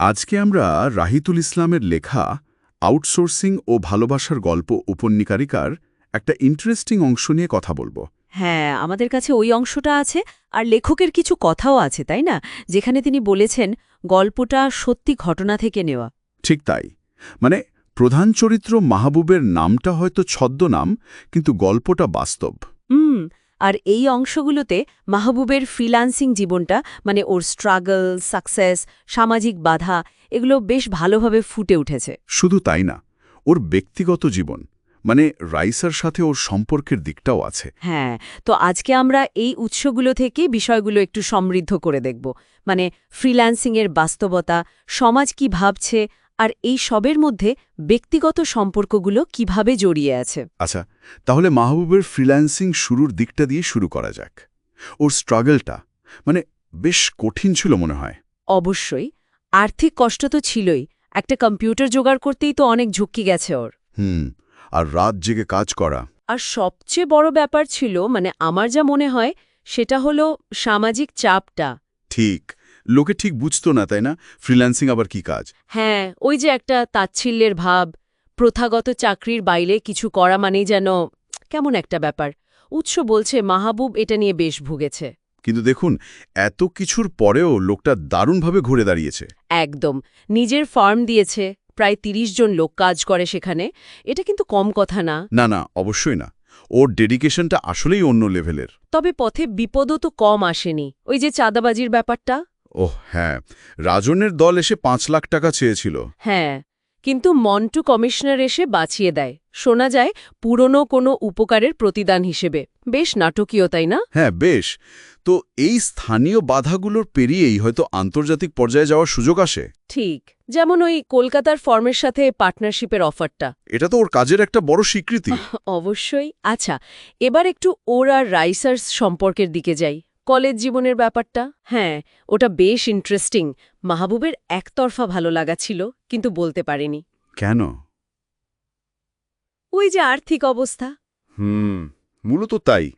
আজকে আমরা রাহিতুল ইসলামের লেখা আউটসোর্সিং ও ভালোবাসার গল্প উপন্যাকারিকার একটা ইন্টারেস্টিং অংশ নিয়ে কথা বলব। হ্যাঁ আমাদের কাছে ওই অংশটা আছে আর লেখকের কিছু কথাও আছে তাই না? যেখানে তিনি বলেছেন গল্পটা সত্যি ঘটনা থেকে নেওয়া। ঠিক তাই। মানে প্রধান চরিত্র মাহবুবের নামটা হয়তো ছদ্মনাম কিন্তু গল্পটা বাস্তব। হুম আর এই অংশগুলোতে মাহবুবের ফ্রিল্যান্সিং জীবনটা মানে ওর স্ট্রাগল সাকসেস সামাজিক বাধা এগুলো বেশ ভালোভাবে ফুটে উঠেছে। শুধু তাই না ওর ব্যক্তিগত জীবন মানে রাইসার সাথে ওর সম্পর্কের দিকটাও আছে। হ্যাঁ তো আজকে আমরা এই উৎসগুলো থেকে বিষয়গুলো একটু সমৃদ্ধ করে দেখব। মানে ফ্রিল্যান্সিংয়ের বাস্তবতা সমাজ কি ভাবছে আর এই সবের মধ্যে ব্যক্তিগত সম্পর্কগুলো কীভাবে জড়িয়ে আছে? আচ্ছা তাহলে মাহবুবের ফ্রিল্যান্সিং শুরুর দিকটা দিয়ে শুরু করা যাক। ওর স্ট্রাগলটা মানে বেশ কঠিন ছিল মনে হয়। অবশ্যই আর্থিক কষ্ট তো ছিলই একটা কম্পিউটার জোগাড় করতেই তো অনেক ঝুঁকি গেছে ওর। হুম আর রাত জেগে কাজ করা। আর সবচেয়ে বড় ব্যাপার ছিল মানে আমার যা মনে হয় সেটা হলো সামাজিক চাপটা। ঠিক লোকে ঠিক বুঝতো না তাই না? ফ্রিল্যান্সিং আবার কি কাজ? হ্যাঁ ওই যে একটা তাচ্ছিল্যের ভাব প্রথাগত চাকরির বাইরে কিছু করা মানেই যেন কেমন একটা ব্যাপার। উৎস বলছে মাহবুব এটা নিয়ে বেশ ভুগেছে। কিন্তু দেখুন এত কিছুর পরেও লোকটা দারুণভাবে ঘুরে দাঁড়িয়েছে। একদম। নিজের ফার্ম দিয়েছে প্রায় ৩০ জন লোক কাজ করে সেখানে। এটা কিন্তু কম কথা না। না না অবশ্যই না। ওর ডেডিকেশনটা আসলেই অন্য লেভেলের। তবে পথে বিপদও তো কম আসেনি। ওই যে চাঁদাবাজির ব্যাপারটা? ওহ হ্যাঁ। রাজনের দল এসে পাঁচ লাখ টাকা চেয়েছিল। হ্যাঁ কিন্তু মন্টু কমিশনার এসে বাঁচিয়ে দেয়। শোনা যায় পুরনো কোনো উপকারের প্রতিদান হিসেবে। বেশ নাটকীয় তাই না? হ্যাঁ বেশ। তো এই স্থানীয় বাধাগুলোর পেরিয়েই হয়তো আন্তর্জাতিক পর্যায়ে যাওয়ার সুযোগ আসে। ঠিক। যেমন ওই কলকাতার ফর্মের সাথে পার্টনারশিপের অফারটা। এটা তো ওর কাজের একটা বড় স্বীকৃতি। অবশ্যই। আচ্ছা এবার একটু ওর আর রাইসার্স সম্পর্কের দিকে যাই। কলেজ জীবনের ব্যাপারটা? হ্যাঁ ওটা বেশ ইন্টারেস্টিং মাহবুবের একতরফা ভালো লাগা ছিল কিন্তু বলতে পারেনি। কেন? ওই যে আর্থিক অবস্থা। হুম মূলত তাই।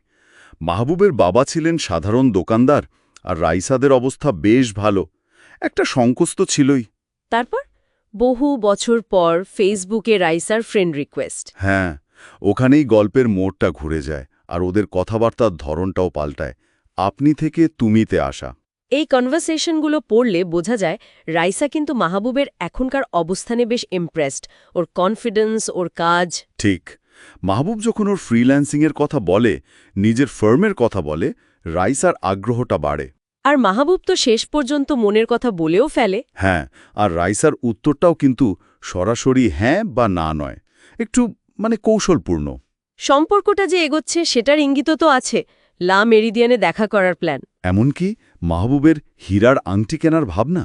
মাহবুবের বাবা ছিলেন সাধারণ দোকানদার আর রাইসাদের অবস্থা বেশ ভালো। একটা সংকোচ তো ছিলই। তারপর? বহু বছর পর ফেসবুকে রাইসার ফ্রেন্ড রিকোয়েস্ট হ্যাঁ ওখানেই গল্পের মোড়টা ঘুরে যায় আর ওদের কথাবার্তার ধরনটাও পাল্টায়। আপনি থেকে তুমিতে আসা। এই কনভারসেশনগুলো পড়লে বোঝা যায় রাইসা কিন্তু মাহবুবের এখনকার অবস্থানে বেশ ইমপ্রেসড। ওর কনফিডেন্স ওর কাজ। ঠিক। মাহবুব যখন ওর ফ্রিল্যান্সিংয়ের কথা বলে নিজের ফার্মের কথা বলে রাইসার আগ্রহটা বাড়ে। আর মাহবুব তো শেষ পর্যন্ত মনের কথা বলেও ফেলে। হ্যাঁ আর রাইসার উত্তরটাও কিন্তু সরাসরি হ্যাঁ বা না নয়। একটু মানে কৌশলপূর্ণ। সম্পর্কটা যে এগোচ্ছে সেটার ইঙ্গিত তো আছে। লা মেরিডিয়ানে দেখা করার প্ল্যান। এমনকি মাহবুবের হীরার আংটি কেনার ভাবনা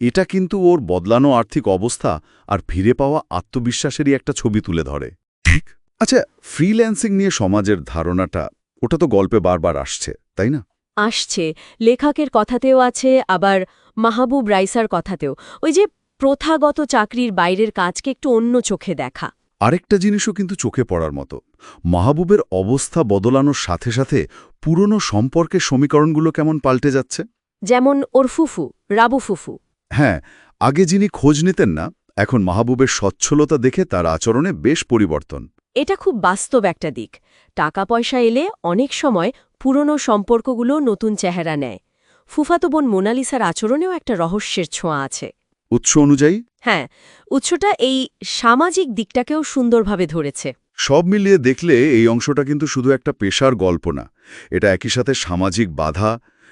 এটা কিন্তু ওর বদলানো আর্থিক অবস্থা আর ফিরে পাওয়া আত্মবিশ্বাসেরই একটা ছবি তুলে ধরে। ঠিক? আচ্ছা ফ্রিল্যান্সিং নিয়ে সমাজের ধারণাটা ওটা তো গল্পে বারবার আসছে তাই না? আসছে। লেখকের কথাতেও আছে আবার মাহবুব রাইসার কথাতেও। ওই যে প্রথাগত চাকরির বাইরের কাজকে একটু অন্য চোখে দেখা। আরেকটা জিনিসও কিন্তু চোখে পড়ার মতো। মাহবুবের অবস্থা বদলানোর সাথে সাথে পুরনো সম্পর্কের সমীকরণগুলো কেমন পাল্টে যাচ্ছে? যেমন ওর ফুফু রাবু ফুফু। হ্যাঁ আগে যিনি খোঁজ নিতেন না এখন মাহবুবের সচ্ছলতা দেখে তার আচরণে বেশ পরিবর্তন। এটা খুব বাস্তব একটা দিক। টাকা পয়সা এলে অনেক সময় পুরনো সম্পর্কগুলো নতুন চেহারা নেয়। ফুফাতো বোন মোনালিসার আচরণেও একটা রহস্যের ছোঁয়া আছে। উৎস অনুযায়ী? হ্যাঁ উৎসটা এই সামাজিক দিকটাকেও সুন্দরভাবে ধরেছে। সব মিলিয়ে দেখলে এই অংশটা কিন্তু শুধু একটা পেশার গল্প না। এটা একই সাথে সামাজিক বাধা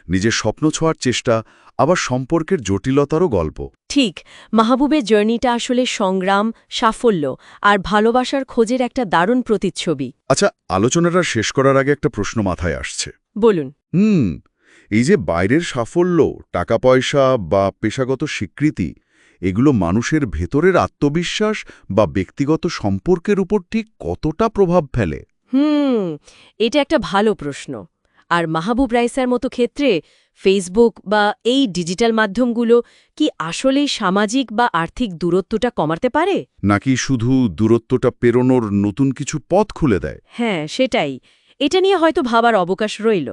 নিজের স্বপ্ন ছোঁয়ার চেষ্টা আবার সম্পর্কের জটিলতারও গল্প। ঠিক মাহবুবের জার্নিটা আসলে সংগ্রাম সাফল্য আর ভালোবাসার খোঁজের একটা দারুণ প্রতিচ্ছবি। আচ্ছা আলোচনাটা শেষ করার আগে একটা প্রশ্ন মাথায় আসছে। বলুন। হুম এই যে বাইরের সাফল্য টাকা পয়সা বা পেশাগত স্বীকৃতি এগুলো মানুষের ভেতরের আত্মবিশ্বাস বা ব্যক্তিগত সম্পর্কের উপর ঠিক কতটা প্রভাব ফেলে? হুম এটা একটা ভালো প্রশ্ন। আর মাহবুব রাইসার মতো ক্ষেত্রে ফেসবুক বা এই ডিজিটাল মাধ্যমগুলো কি আসলেই সামাজিক বা আর্থিক দূরত্বটা কমাতে পারে? নাকি শুধু দূরত্বটা পেরোনোর নতুন কিছু পথ খুলে দেয়? হ্যাঁ সেটাই। এটা নিয়ে হয়তো ভাবার অবকাশ রইল।